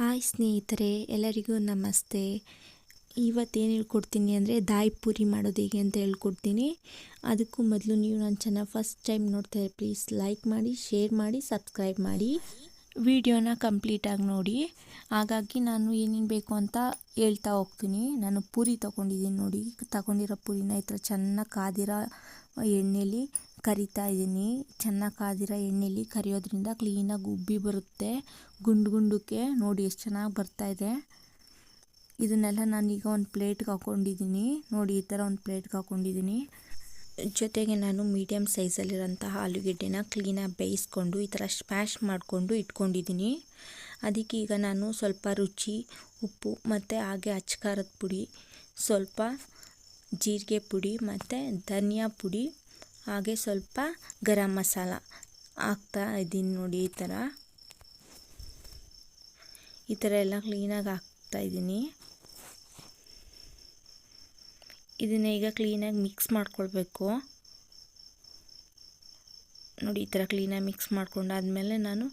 Hi ಸ್ನೇಹಿತರೆ, ಎಲ್ಲರಿಗೂ ನಮಸ್ತೆ. ಇವತ್ತೇನು ಹೇಳ್ಕೊಡ್ತೀನಿ ಅಂದರೆ ದಾಯಿ ಪೂರಿ ಮಾಡೋದು ಹೇಗೆ ಅಂತ ಹೇಳ್ಕೊಡ್ತೀನಿ. ಅದಕ್ಕೂ ಮೊದಲು ನೀವು ನನ್ನ ಚೆನ್ನಾಗಿ ಫಸ್ಟ್ ಟೈಮ್ ನೋಡ್ತಾರೆ ಪ್ಲೀಸ್ ಲೈಕ್ ಮಾಡಿ ಶೇರ್ ಮಾಡಿ ಸಬ್ಸ್ಕ್ರೈಬ್ ಮಾಡಿ. ವಿಡಿಯೋನ ಕಂಪ್ಲೀಟಾಗಿ ನೋಡಿ. ಹಾಗಾಗಿ ನಾನು ಏನೇನು ಬೇಕು ಅಂತ ಹೇಳ್ತಾ ಹೋಗ್ತೀನಿ. ನಾನು ಪೂರಿ ತೊಗೊಂಡಿದ್ದೀನಿ ನೋಡಿ. ತಗೊಂಡಿರೋ ಪೂರಿನ ಈ ಥರ ಚೆನ್ನಾಗಿ ಕಾದಿರೋ ಎಣ್ಣೆಲಿ ಕರಿತಾ ಇದ್ದೀನಿ. ಚೆನ್ನಾಗಿ ಕಾದಿರೋ ಎಣ್ಣೆಲಿ ಕರಿಯೋದ್ರಿಂದ ಕ್ಲೀನಾಗಿ ಉಬ್ಬಿ ಬರುತ್ತೆ. ಗುಂಡು ಗುಂಡಕ್ಕೆ ನೋಡಿ ಎಷ್ಟು ಚೆನ್ನಾಗಿ ಬರ್ತಾಯಿದೆ ಇದನ್ನೆಲ್ಲ ನಾನೀಗ ಒಂದು ಪ್ಲೇಟ್ಗೆ ಹಾಕ್ಕೊಂಡಿದ್ದೀನಿ ನೋಡಿ ಈ ಥರ ಒಂದು ಪ್ಲೇಟ್ಗೆ ಹಾಕ್ಕೊಂಡಿದ್ದೀನಿ ಜೊತೆಗೆ ನಾನು ಮೀಡಿಯಮ್ ಸೈಜಲ್ಲಿರೋಂತಹ ಆಲೂಗೆಡ್ಡೆನ ಕ್ಲೀನಾಗಿ ಬೇಯಿಸ್ಕೊಂಡು ಈ ಥರ ಸ್ಮ್ಯಾಶ್ ಮಾಡಿಕೊಂಡು ಇಟ್ಕೊಂಡಿದ್ದೀನಿ. ಅದಕ್ಕೆ ಈಗ ನಾನು ಸ್ವಲ್ಪ ರುಚಿ, ಉಪ್ಪು ಮತ್ತು ಹಾಗೆ ಅಚ್ಕಾರದ ಪುಡಿ, ಸ್ವಲ್ಪ ಜೀರಿಗೆ ಪುಡಿ ಮತ್ತು ಧನಿಯಾ ಪುಡಿ, ಹಾಗೆ ಸ್ವಲ್ಪ ಗರಂ ಮಸಾಲ ಹಾಕ್ತಾ ಇದ್ದೀನಿ ನೋಡಿ ಈ ಥರ. ಈ ಥರ ಎಲ್ಲ ಕ್ಲೀನಾಗಿ ಹಾಕ್ತಾಯಿದ್ದೀನಿ ಇದನ್ನು ಈಗ ಕ್ಲೀನಾಗಿ ಮಿಕ್ಸ್ ಮಾಡ್ಕೊಳ್ಬೇಕು. ನೋಡಿ ಈ ಥರ ಕ್ಲೀನಾಗಿ ಮಿಕ್ಸ್ ಮಾಡ್ಕೊಂಡಾದಮೇಲೆ ನಾನು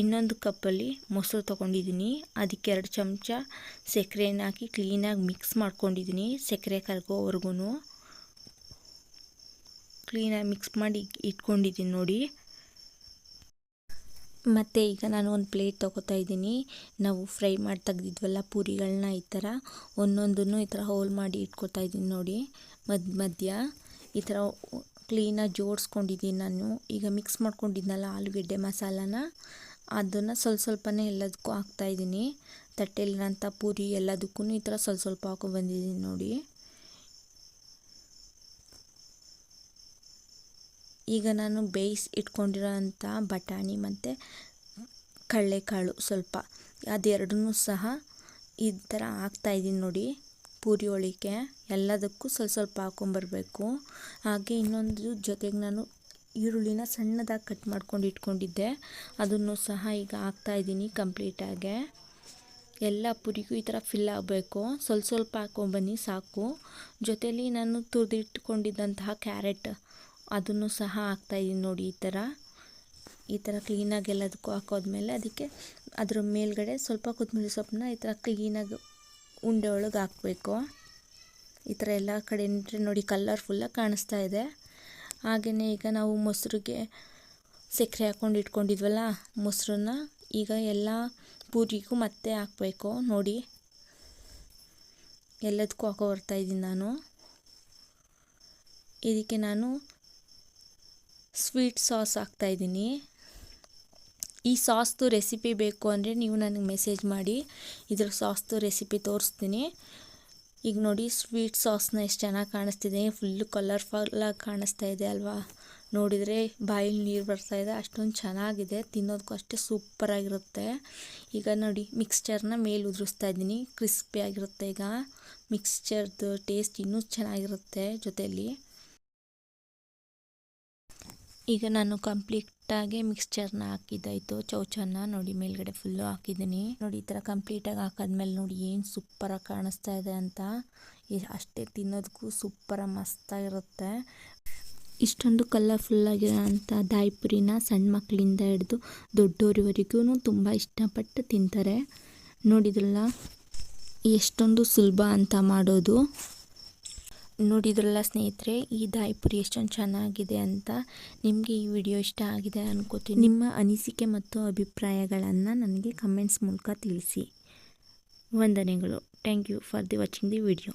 ಇನ್ನೊಂದು ಕಪ್ಪಲ್ಲಿ ಮೊಸರು ತೊಗೊಂಡಿದ್ದೀನಿ. ಅದಕ್ಕೆ ಎರಡು ಚಮಚ ಸಕ್ಕರೆನ ಹಾಕಿ ಕ್ಲೀನಾಗಿ ಮಿಕ್ಸ್ ಮಾಡ್ಕೊಂಡಿದ್ದೀನಿ ಸಕ್ಕರೆ ಕರ್ಗೋವರೆಗೂ ಕ್ಲೀನಾಗಿ ಮಿಕ್ಸ್ ಮಾಡಿ ಇಟ್ಕೊಂಡಿದ್ದೀನಿ ನೋಡಿ. ಮತ್ತು ಈಗ ನಾನು ಒಂದು ಪ್ಲೇಟ್ ತೊಗೋತಾ ಇದ್ದೀನಿ. ನಾವು ಫ್ರೈ ಮಾಡಿ ತೆಗ್ದಿದ್ವಲ್ಲ ಪೂರಿಗಳನ್ನ ಈ ಥರ. ಒಂದೊಂದನ್ನು ಈ ಥರ ಹೋಲ್ ಮಾಡಿ ಇಟ್ಕೊತಾ ಇದ್ದೀನಿ ನೋಡಿ. ಮಧ್ಯ ಮಧ್ಯ ಈ ಥರ ಕ್ಲೀನಾಗಿ ಜೋಡಿಸ್ಕೊಂಡಿದ್ದೀನಿ ನಾನು. ಈಗ ಮಿಕ್ಸ್ ಮಾಡ್ಕೊಂಡಿದ್ನಲ್ಲ ಆಲೂಗೆಡ್ಡೆ ಮಸಾಲಾನ. ಅದನ್ನು ಸ್ವಲ್ಪ ಸ್ವಲ್ಪನೇ ಎಲ್ಲದಕ್ಕೂ ಹಾಕ್ತಾಯಿದ್ದೀನಿ ತಟ್ಟೆಲಿರೋಂಥ ಪೂರಿ ಎಲ್ಲದಕ್ಕೂ ಈ ಥರ ಸ್ವಲ್ಪ ಸ್ವಲ್ಪ ಹಾಕೊಂಡ್ಬಂದಿದ್ದೀನಿ ನೋಡಿ. ಈಗ ನಾನು ಬೇಯಿಸಿ ಇಟ್ಕೊಂಡಿರೋಂಥ ಬಟಾಣಿ ಮತ್ತು ಕಡಲೆಕಾಳು ಸ್ವಲ್ಪ. ಅದೆರಡನ್ನೂ ಸಹ ಈ ಥರ ಹಾಕ್ತಾಯಿದ್ದೀನಿ ನೋಡಿ. ಪೂರಿ ಒಳಿಕೆ ಎಲ್ಲದಕ್ಕೂ ಸ್ವಲ್ಪ ಸ್ವಲ್ಪ ಹಾಕ್ಕೊಂಬರ್ಬೇಕು ಹಾಗೆ ಇನ್ನೊಂದು ಜೊತೆಗೆ ನಾನು ಈರುಳ್ಳಿನ ಸಣ್ಣದಾಗಿ ಕಟ್ ಮಾಡ್ಕೊಂಡು ಇಟ್ಕೊಂಡಿದ್ದೆ. ಅದನ್ನು ಸಹ ಈಗ ಹಾಕ್ತಾಯಿದ್ದೀನಿ ಕಂಪ್ಲೀಟಾಗೆ ಎಲ್ಲ ಪುರಿಗೂ ಈ ಥರ ಫಿಲ್ ಆಗಬೇಕು. ಸ್ವಲ್ಪ ಸ್ವಲ್ಪ ಹಾಕ್ಕೊಂಬನ್ನಿ ಸಾಕು. ಜೊತೆಯಲ್ಲಿ ನಾನು ತುರಿದಿಟ್ಕೊಂಡಿದ್ದಂತಹ ಕ್ಯಾರೆಟ್ ಅದನ್ನು ಸಹ ಹಾಕ್ತಾಯಿದ್ದೀನಿ ನೋಡಿ ಈ ಥರ. ಈ ಥರ ಕ್ಲೀನಾಗಿ ಎಲ್ಲದಕ್ಕೂ ಹಾಕೋದ್ಮೇಲೆ ಅದಕ್ಕೆ ಅದ್ರ ಮೇಲ್ಗಡೆ ಸ್ವಲ್ಪ ಕೊತ್ತಂಬರಿ ಸೊಪ್ಪನ್ನ ಈ ಥರ ಕ್ಲೀನಾಗಿ ಉಂಡೆ ಒಳಗೆ ಹಾಕಬೇಕು. ಈ ಥರ ಎಲ್ಲ ಕಡೆ ನೋಡಿ ಕಲರ್ಫುಲ್ಲಾಗಿ ಕಾಣಿಸ್ತಾ ಇದೆ. ಹಾಗೆಯೇ ಈಗ ನಾವು ಮೊಸರಿಗೆ ಸಕ್ಕರೆ ಹಾಕ್ಕೊಂಡು ಇಟ್ಕೊಂಡಿದ್ವಲ್ಲ ಮೊಸರನ್ನ, ಈಗ ಎಲ್ಲ ಪೂರಿಗೂ ಮತ್ತೆ ಹಾಕಬೇಕು ನೋಡಿ. ಎಲ್ಲದಕ್ಕೂ ಹಾಕೋ ಬರ್ತಾಯಿದ್ದೀನಿ ನಾನು. ಇದಕ್ಕೆ ನಾನು ಸ್ವೀಟ್ ಸಾಸ್ ಹಾಕ್ತಾಯಿದ್ದೀನಿ ಈ ಸಾಸ್ದು ರೆಸಿಪಿ ಬೇಕು ಅಂದರೆ ನೀವು ನನಗೆ ಮೆಸೇಜ್ ಮಾಡಿ ಇದ್ರ ಸಾಸ್ದು ರೆಸಿಪಿ ತೋರಿಸ್ತೀನಿ. ಈಗ ನೋಡಿ ಸ್ವೀಟ್ ಸಾಸ್ನ ಎಷ್ಟು ಚೆನ್ನಾಗಿ ಕಾಣಿಸ್ತಿದೆ. ಫುಲ್ಲು ಕಲರ್ಫುಲ್ಲಾಗಿ ಕಾಣಿಸ್ತಾ ಇದೆ ಅಲ್ವಾ? ನೋಡಿದರೆ ಬಾಯಲ್ಲಿ ನೀರು ಬರ್ತಾ ಇದೆ. ಅಷ್ಟೊಂದು ಚೆನ್ನಾಗಿದೆ. ತಿನ್ನೋದಕ್ಕೂ ಅಷ್ಟೇ ಸೂಪರಾಗಿರುತ್ತೆ ಈಗ ನೋಡಿ ಮಿಕ್ಸ್ಚರ್ನ ಮೇಲೆ ಉದುರಿಸ್ತಾ ಇದ್ದೀನಿ. ಕ್ರಿಸ್ಪಿಯಾಗಿರುತ್ತೆ ಈಗ. ಮಿಕ್ಸ್ಚರ್ದು ಟೇಸ್ಟ್ ಇನ್ನೂ ಚೆನ್ನಾಗಿರುತ್ತೆ ಜೊತೆಯಲ್ಲಿ ಈಗ ನಾನು ಕಂಪ್ಲೀಟಾಗಿ ಮಿಕ್ಸ್ಚರ್ನ ಹಾಕಿದ್ದಾಯಿತು. ಚೌಚನ್ನ ನೋಡಿ, ಮೇಲ್ಗಡೆ ಫುಲ್ಲು ಹಾಕಿದ್ದೀನಿ. ನೋಡಿ, ಈ ಥರ ಕಂಪ್ಲೀಟಾಗಿ ಹಾಕಾದ್ಮೇಲೆ ನೋಡಿ ಏನು ಸೂಪರಾಗಿ ಕಾಣಿಸ್ತಾ ಇದೆ ಅಂತ. ಅಷ್ಟೇ ತಿನ್ನೋದಕ್ಕೂ ಸೂಪರಾಗಿ ಮಸ್ತಾಗಿರುತ್ತೆ ಇಷ್ಟೊಂದು ಕಲರ್ಫುಲ್ಲಾಗಿರೋ ಅಂಥ ದಾಯಿಪುರಿನ ಸಣ್ಣ ಮಕ್ಕಳಿಂದ ಹಿಡಿದು ದೊಡ್ಡೋರಿವರೆಗೂ ತುಂಬ ಇಷ್ಟಪಟ್ಟು ತಿಂತಾರೆ. ನೋಡಿದ್ರಲ್ಲ, ಎಷ್ಟೊಂದು ಸುಲಭ ಅಂತ ಮಾಡೋದು. ನೋಡಿದ್ರಲ್ಲ ಸ್ನೇಹಿತರೆ, ಈ ದಾಯಿಪುರಿ ಎಷ್ಟೊಂದು ಚೆನ್ನಾಗಿದೆ ಅಂತ ನಿಮಗೆ ಈ ವಿಡಿಯೋ ಇಷ್ಟ ಆಗಿದೆ ಅನ್ಕೋತೀನಿ. ನಿಮ್ಮ ಅನಿಸಿಕೆ ಮತ್ತು ಅಭಿಪ್ರಾಯಗಳನ್ನು ನನಗೆ ಕಮೆಂಟ್ಸ್ ಮೂಲಕ ತಿಳಿಸಿ. ವಂದನೆಗಳು. Thank you for the watching the video.